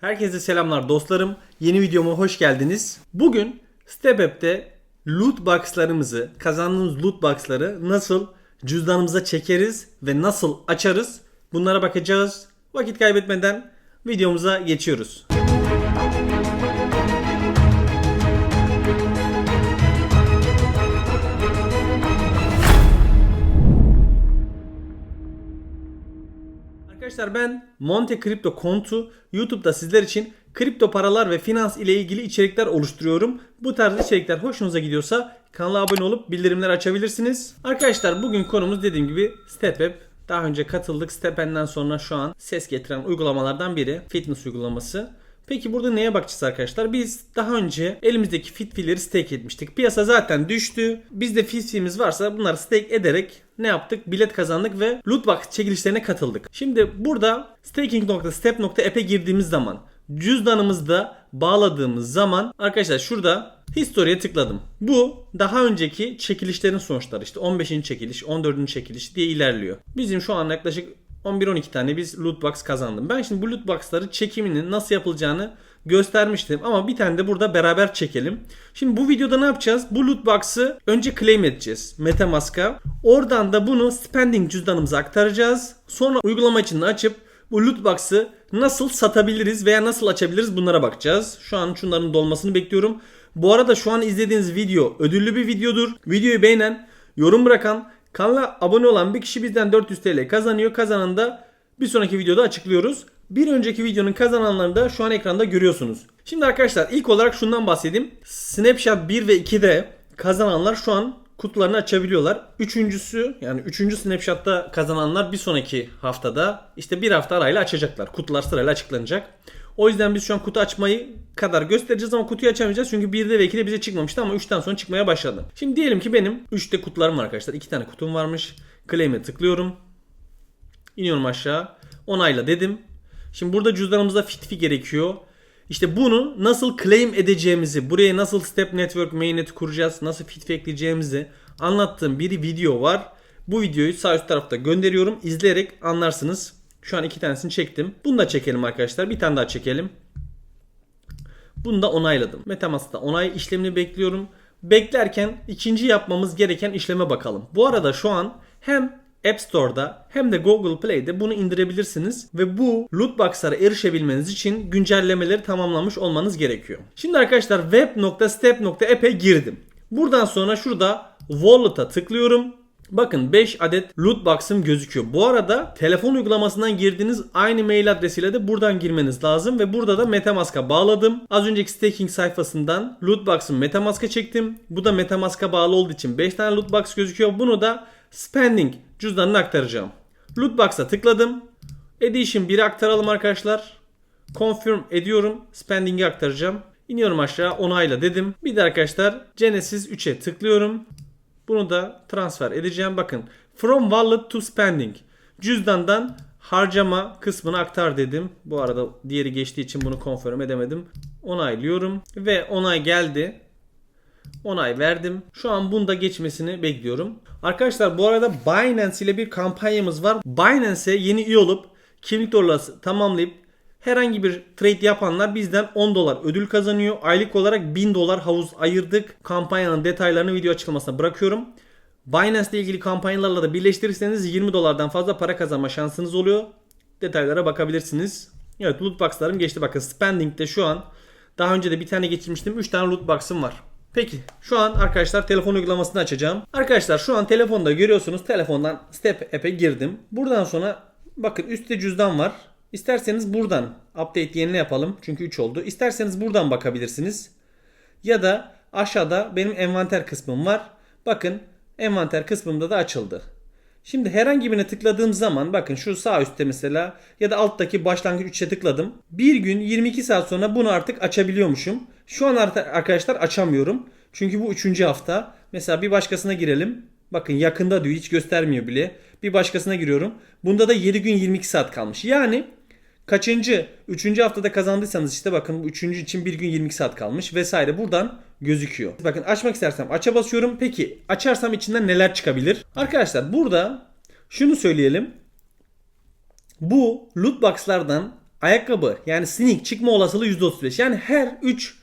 Herkese selamlar dostlarım. Yeni videoma hoş geldiniz. Bugün StepApp'te loot box'larımızı, kazandığımız loot box'ları nasıl cüzdanımıza çekeriz ve nasıl açarız bunlara bakacağız. Vakit kaybetmeden videomuza geçiyoruz. Arkadaşlar ben Monte Crypto Kontu YouTube'da sizler için kripto paralar ve finans ile ilgili içerikler oluşturuyorum. Bu tarz içerikler hoşunuza gidiyorsa kanala abone olup bildirimleri açabilirsiniz. Arkadaşlar bugün konumuz dediğim gibi StepApp. Daha önce katıldık. StepApp'den sonra şu an ses getiren uygulamalardan biri. Fitness uygulaması. Peki burada neye bakacağız arkadaşlar? Biz daha önce elimizdeki Fitfi'leri stake etmiştik. Piyasa zaten düştü. Bizde Fitfi'miz varsa bunları stake ederek ne yaptık? Bilet kazandık ve lootbox çekilişlerine katıldık. Şimdi burada staking.step.app'e girdiğimiz zaman cüzdanımızda bağladığımız zaman arkadaşlar şurada History'e tıkladım. Bu daha önceki çekilişlerin sonuçları. İşte 15. çekiliş, 14. çekiliş diye ilerliyor. Bizim şu an yaklaşık 11-12 tane biz loot box kazandım. Ben şimdi bu loot box'ları çekiminin nasıl yapılacağını göstermiştim ama bir tane de burada beraber çekelim. Şimdi bu videoda ne yapacağız? Bu loot box'ı önce claim edeceğiz Metamask'a. Oradan da bunu spending cüzdanımıza aktaracağız. Sonra uygulama içinde açıp bu loot box'ı nasıl satabiliriz veya nasıl açabiliriz bunlara bakacağız. Şu an şunların dolmasını bekliyorum. Bu arada şu an izlediğiniz video ödüllü bir videodur. Videoyu beğenen, yorum bırakan, kanala abone olan bir kişi bizden 400 TL kazanıyor. Kazananı da bir sonraki videoda açıklıyoruz. Bir önceki videonun kazananlarını da şu an ekranda görüyorsunuz. Şimdi arkadaşlar ilk olarak şundan bahsedeyim. Snapshot 1 ve 2'de kazananlar şu an kutularını açabiliyorlar. Üçüncüsü yani üçüncü snapshot'ta kazananlar bir sonraki haftada işte bir hafta arayla açacaklar. Kutular sırayla açıklanacak. O yüzden biz şu an kutu açmayı kadar göstereceğiz ama kutuyu açamayacağız. Çünkü 1'de ve 2'de bize çıkmamıştı ama 3'ten sonra çıkmaya başladı. Şimdi diyelim ki benim 3'te kutularım var arkadaşlar. 2 tane kutum varmış. Claim'e tıklıyorum. İniyorum aşağı. Onayla dedim. Şimdi burada cüzdanımızda fitfi gerekiyor. İşte bunu nasıl claim edeceğimizi, buraya nasıl Step Network mainnet kuracağız, nasıl fitfi ekleyeceğimizi anlattığım bir video var. Bu videoyu sağ üst tarafta gönderiyorum. İzleyerek anlarsınız. Şu an iki tanesini çektim. Bunu da çekelim arkadaşlar. Bir tane daha çekelim. Bunu da onayladım. Metamask'ta onay işlemini bekliyorum. Beklerken ikinci yapmamız gereken işleme bakalım. Bu arada şu an hem App Store'da hem de Google Play'de bunu indirebilirsiniz ve bu lootbox'lara erişebilmeniz için güncellemeleri tamamlamış olmanız gerekiyor. Şimdi arkadaşlar web.step.app'e girdim. Buradan sonra şurada Wallet'a tıklıyorum. Bakın 5 adet loot box'ım gözüküyor. Bu arada telefon uygulamasından girdiğiniz aynı mail adresiyle de buradan girmeniz lazım ve burada da Metamask'a bağladım. Az önceki staking sayfasından loot box'ımı Metamask'a çektim. Bu da Metamask'a bağlı olduğu için 5 tane loot box gözüküyor. Bunu da spending cüzdanına aktaracağım. Loot box'a tıkladım. Edition 1'i aktaralım arkadaşlar. Confirm ediyorum. Spending'i aktaracağım. İniyorum aşağı onayla dedim. Bir de arkadaşlar Genesis 3'e tıklıyorum. Bunu da transfer edeceğim. Bakın from wallet to spending. Cüzdandan harcama kısmını aktar dedim. Bu arada diğeri geçtiği için bunu confirm edemedim. Onaylıyorum ve onay geldi. Onay verdim. Şu an bunda geçmesini bekliyorum. Arkadaşlar bu arada Binance ile bir kampanyamız var. Binance'e yeni üye olup kimlik doğrulaması tamamlayıp herhangi bir trade yapanlar bizden 10 dolar ödül kazanıyor. Aylık olarak 1000 dolar havuz ayırdık. Kampanyanın detaylarını video açıklamasına bırakıyorum. Binance ile ilgili kampanyalarla da birleştirirseniz 20 dolardan fazla para kazanma şansınız oluyor. Detaylara bakabilirsiniz. Evet loot box'larım geçti. Bakın spending'de şu an daha önce de bir tane geçirmiştim. 3 tane loot box'ım var. Peki şu an arkadaşlar telefon uygulamasını açacağım. Arkadaşlar şu an telefonda görüyorsunuz telefondan Step App'e girdim. Buradan sonra bakın üstte cüzdan var. İsterseniz buradan update yenile yapalım. Çünkü 3 oldu. İsterseniz buradan bakabilirsiniz. Ya da aşağıda benim envanter kısmım var. Bakın envanter kısmımda da açıldı. Şimdi herhangi birine tıkladığım zaman bakın şu sağ üstte mesela ya da alttaki başlangıç 3'e tıkladım. Bir gün 22 saat sonra bunu artık açabiliyormuşum. Şu an arkadaşlar açamıyorum. Çünkü bu 3. hafta. Mesela bir başkasına girelim. Bakın yakında diyor hiç göstermiyor bile. Bir başkasına giriyorum. Bunda da 7 gün 22 saat kalmış. Yani kaçıncı? 3. haftada kazandıysanız işte bakın 3. için 1 gün 22 saat kalmış vesaire buradan gözüküyor. Bakın açmak istersem aça basıyorum. Peki açarsam içinden neler çıkabilir? Arkadaşlar burada şunu söyleyelim. Bu loot box'lardan ayakkabı yani sneak çıkma olasılığı %35. Yani her 3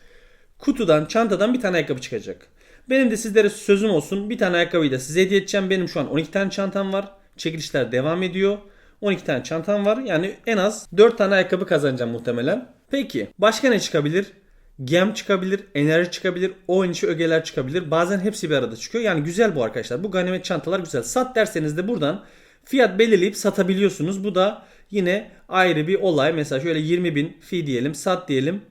kutudan, çantadan bir tane ayakkabı çıkacak. Benim de sizlere sözüm olsun. Bir tane ayakkabıyı da size hediye edeceğim. Benim şu an 12 tane çantam var. Çekilişler devam ediyor. 12 tane çantam var. Yani en az 4 tane ayakkabı kazanacağım muhtemelen. Peki başka ne çıkabilir? Gem çıkabilir, enerji çıkabilir, oyun içi ögeler çıkabilir. Bazen hepsi bir arada çıkıyor. Yani güzel bu arkadaşlar. Bu ganimet çantalar güzel. Sat derseniz de buradan fiyat belirleyip satabiliyorsunuz. Bu da yine ayrı bir olay. Mesela şöyle 20 bin fi diyelim, sat diyelim.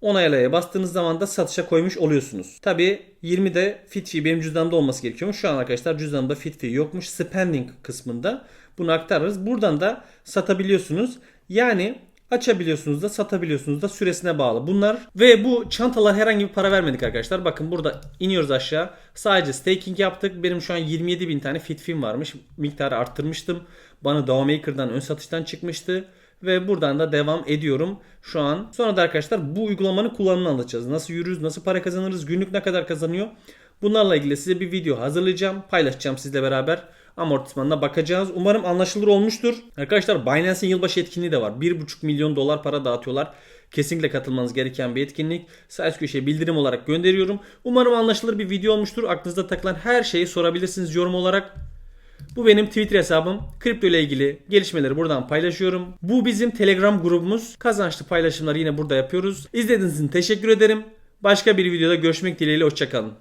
Onaylaya bastığınız zaman da satışa koymuş oluyorsunuz. Tabi 20'de fit fee benim cüzdanımda olması gerekiyormuş. Şu an arkadaşlar cüzdanımda fit fee yokmuş. Spending kısmında bunu aktarırız. Buradan da satabiliyorsunuz. Yani açabiliyorsunuz da satabiliyorsunuz da süresine bağlı. Bunlar ve bu çantalar herhangi bir para vermedik arkadaşlar. Bakın burada iniyoruz aşağı. Sadece staking yaptık. Benim şu an 27 bin tane fit film varmış. Miktarı arttırmıştım. Bana Dawmaker'dan ön satıştan çıkmıştı. Ve buradan da devam ediyorum şu an. Sonra da arkadaşlar bu uygulamanın kullanımını anlatacağız. Nasıl yürürüz, nasıl para kazanırız, günlük ne kadar kazanıyor. Bunlarla ilgili size bir video hazırlayacağım. Paylaşacağım sizle beraber. Amortismanına bakacağız. Umarım anlaşılır olmuştur. Arkadaşlar Binance'in yılbaşı etkinliği de var. 1,5 milyon dolar para dağıtıyorlar. Kesinlikle katılmanız gereken bir etkinlik. Sağ köşeye bildirim olarak gönderiyorum. Umarım anlaşılır bir video olmuştur. Aklınızda takılan her şeyi sorabilirsiniz yorum olarak. Bu benim Twitter hesabım. Kripto ile ilgili gelişmeleri buradan paylaşıyorum. Bu bizim Telegram grubumuz. Kazançlı paylaşımları yine burada yapıyoruz. İzlediğiniz için teşekkür ederim. Başka bir videoda görüşmek dileğiyle. Hoşçakalın.